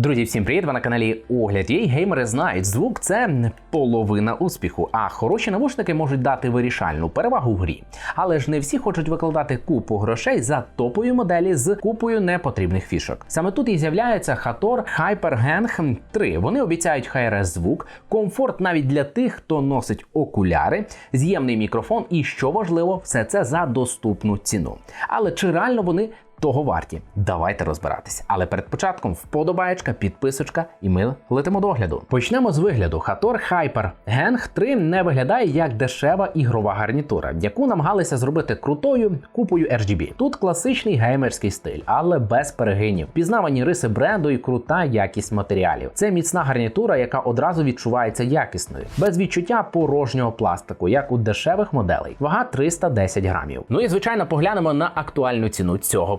Друзі, всім привіт! Ви на каналі Огляд Єй. Геймери знають, звук це половина успіху, а хороші навушники можуть дати вирішальну перевагу в грі. Але ж не всі хочуть викладати купу грошей за топові моделі з купою непотрібних фішок. Саме тут і з'являється Hator HyperGang 3. Вони обіцяють HRS звук, комфорт навіть для тих, хто носить окуляри, з'ємний мікрофон і, що важливо, все це за доступну ціну. Але чи реально вони того варті. Давайте розбиратися. Але перед початком вподобаєчка, підписочка, і ми летимо до огляду. Почнемо з вигляду. Hator Hyper Gang 3 не виглядає як дешева ігрова гарнітура, яку намагалися зробити крутою купою RGB. Тут класичний геймерський стиль, але без перегинів. Пізнавані риси бренду і крута якість матеріалів. Це міцна гарнітура, яка одразу відчувається якісною, без відчуття порожнього пластику, як у дешевих моделей. Вага 310 грамів. Ну і звичайно, поглянемо на актуальну ціну цього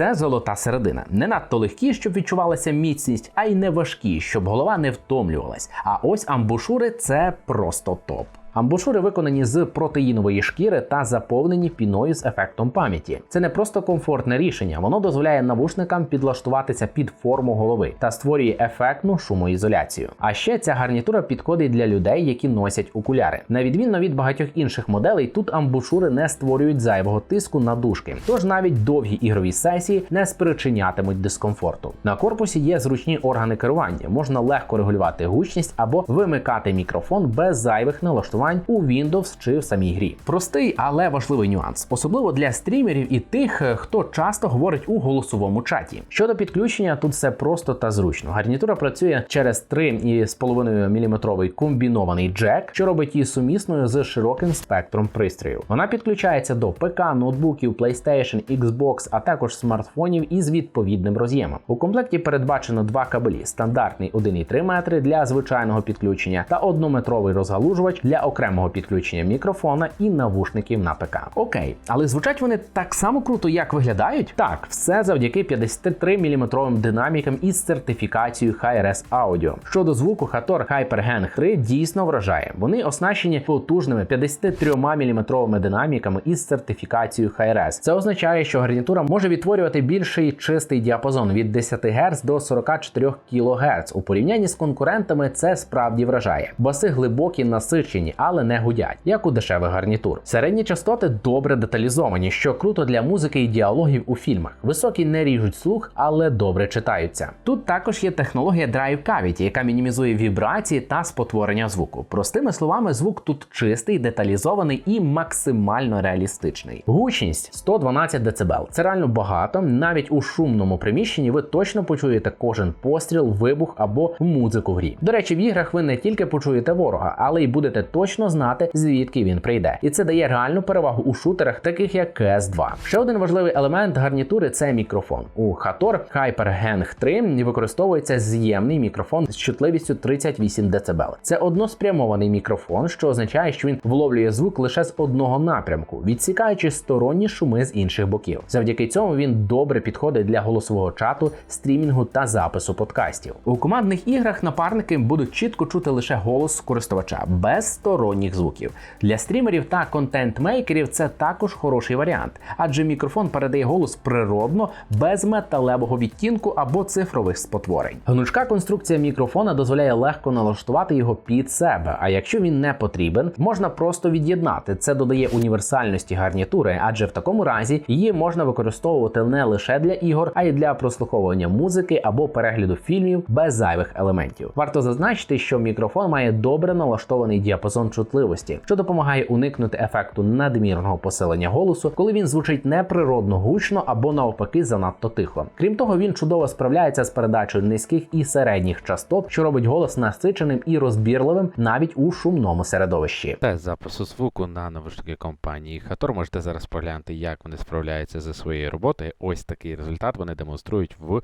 Це золота середина. Не надто легкі, щоб відчувалася міцність, а й не важкі, щоб голова не втомлювалась. А ось амбушури це просто топ. Амбушури виконані з протеїнової шкіри та заповнені піною з ефектом пам'яті. Це не просто комфортне рішення, воно дозволяє навушникам підлаштуватися під форму голови та створює ефектну шумоізоляцію. А ще ця гарнітура підходить для людей, які носять окуляри. На відмінно від багатьох інших моделей, тут амбушури не створюють зайвого тиску на дужки, тож навіть довгі ігрові сесії не спричинятимуть дискомфорту. На корпусі є зручні органи керування, можна легко регулювати гучність або вимикати мікрофон без зайвих налаштувань налаштувань у Windows чи в самій грі. Простий, але важливий нюанс, особливо для стрімерів і тих, хто часто говорить у голосовому чаті. Щодо підключення, тут все просто та зручно. Гарнітура працює через 3,5 мм комбінований джек, що робить її сумісною з широким спектром пристроїв. Вона підключається до ПК, ноутбуків, PlayStation, Xbox, а також смартфонів із відповідним роз'ємом. У комплекті передбачено два кабелі: стандартний 1,3 метри для звичайного підключення та однометровий розгалужувач для окремого підключення мікрофона і навушників на ПК. Окей, але звучать вони так само круто, як виглядають? Так, все завдяки 53 мм динамікам із сертифікацією Hi-Res Audio. Щодо звуку, Hator HyperGen 3 дійсно вражає. Вони оснащені потужними 53 мм динаміками із сертифікацією Hi-Res. Це означає, що гарнітура може відтворювати більший чистий діапазон від 10 Гц до 44 кГц. У порівнянні з конкурентами це справді вражає. Баси глибокі, насичені, але не гудять, як у дешевих гарнітур. Середні частоти добре деталізовані, що круто для музики і діалогів у фільмах. Високі не ріжуть слух, але добре читаються. Тут також є технологія Drive Cavity, яка мінімізує вібрації та спотворення звуку. Простими словами, звук тут чистий, деталізований і максимально реалістичний. Гучність 112 дБ. Це реально багато. Навіть у шумному приміщенні ви точно почуєте кожен постріл, вибух або музику в грі. До речі, в іграх ви не тільки почуєте ворога, але й будете точно знати, звідки він прийде. І це дає реальну перевагу у шутерах, таких як CS2. Ще один важливий елемент гарнітури це мікрофон. У Hator HyperGang 3 використовується з'ємний мікрофон з чутливістю 38 дБ. Це односпрямований мікрофон, що означає, що він вловлює звук лише з одного напрямку, відсікаючи сторонні шуми з інших боків. Завдяки цьому він добре підходить для голосового чату, стрімінгу та запису подкастів. У командних іграх напарники будуть чітко чути лише голос користувача без сторонніх звуків. Для стрімерів та контент-мейкерів це також хороший варіант, адже мікрофон передає голос природно, без металевого відтінку або цифрових спотворень. Гнучка конструкція мікрофона дозволяє легко налаштувати його під себе. А якщо він не потрібен, можна просто від'єднати. Це додає універсальності гарнітури, адже в такому разі її можна використовувати не лише для ігор, а й для прослуховування музики або перегляду фільмів без зайвих елементів. Варто зазначити, що мікрофон має добре налаштований діапазон чутливості, що допомагає уникнути ефекту надмірного посилення голосу, коли він звучить неприродно гучно або навпаки занадто тихо. Крім того, він чудово справляється з передачею низьких і середніх частот, що робить голос насиченим і розбірливим навіть у шумному середовищі. Тест запису звуку на навушники компанії Hator. Можете зараз поглянути, як вони справляються зі своєю роботою. Ось такий результат вони демонструють в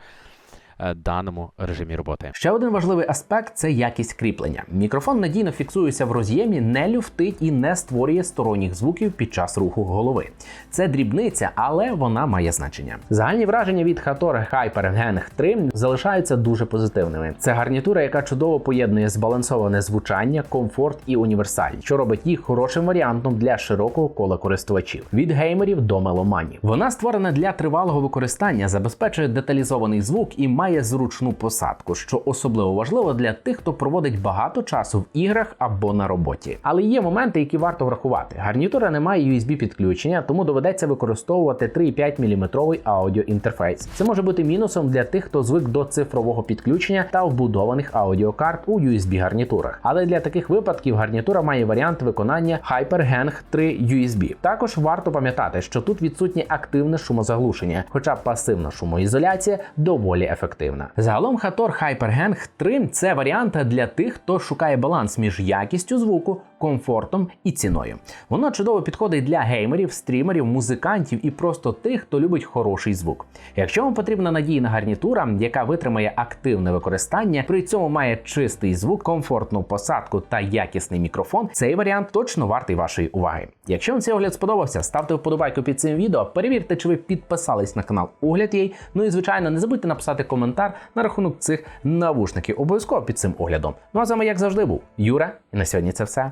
даному режимі роботи. Ще один важливий аспект це якість кріплення. Мікрофон надійно фіксується в роз'ємі, не люфтить і не створює сторонніх звуків під час руху голови. Це дрібниця, але вона має значення. Загальні враження від Hator HyperGang 3 залишаються дуже позитивними. Це гарнітура, яка чудово поєднує збалансоване звучання, комфорт і універсальність, що робить їх хорошим варіантом для широкого кола користувачів від геймерів до меломанів. Вона створена для тривалого використання, забезпечує деталізований звук і має зручну посадку, що особливо важливо для тих, хто проводить багато часу в іграх або на роботі. Але є моменти, які варто врахувати. Гарнітура не має USB підключення, тому доведеться використовувати 3,5 мм аудіоінтерфейс. Це може бути мінусом для тих, хто звик до цифрового підключення та вбудованих аудіокарт у USB гарнітурах. Але для таких випадків гарнітура має варіант виконання HyperGang 3 USB. Також варто пам'ятати, що тут відсутнє активне шумозаглушення, хоча пасивна шумоізоляція доволі ефективна. Загалом Hator HyperHang 3 це варіант для тих, хто шукає баланс між якістю звуку, комфортом і ціною. Воно чудово підходить для геймерів, стрімерів, музикантів і просто тих, хто любить хороший звук. Якщо вам потрібна надійна гарнітура, яка витримає активне використання, при цьому має чистий звук, комфортну посадку та якісний мікрофон, цей варіант точно вартий вашої уваги. Якщо вам цей огляд сподобався, ставте вподобайку під цим відео, перевірте, чи ви підписались на канал Огляд Єй. Ну і звичайно, не забудьте написати коментар на рахунок цих навушників. Обов'язково під цим оглядом. Ну а з вами, як завжди, був Юра, і на сьогодні це все.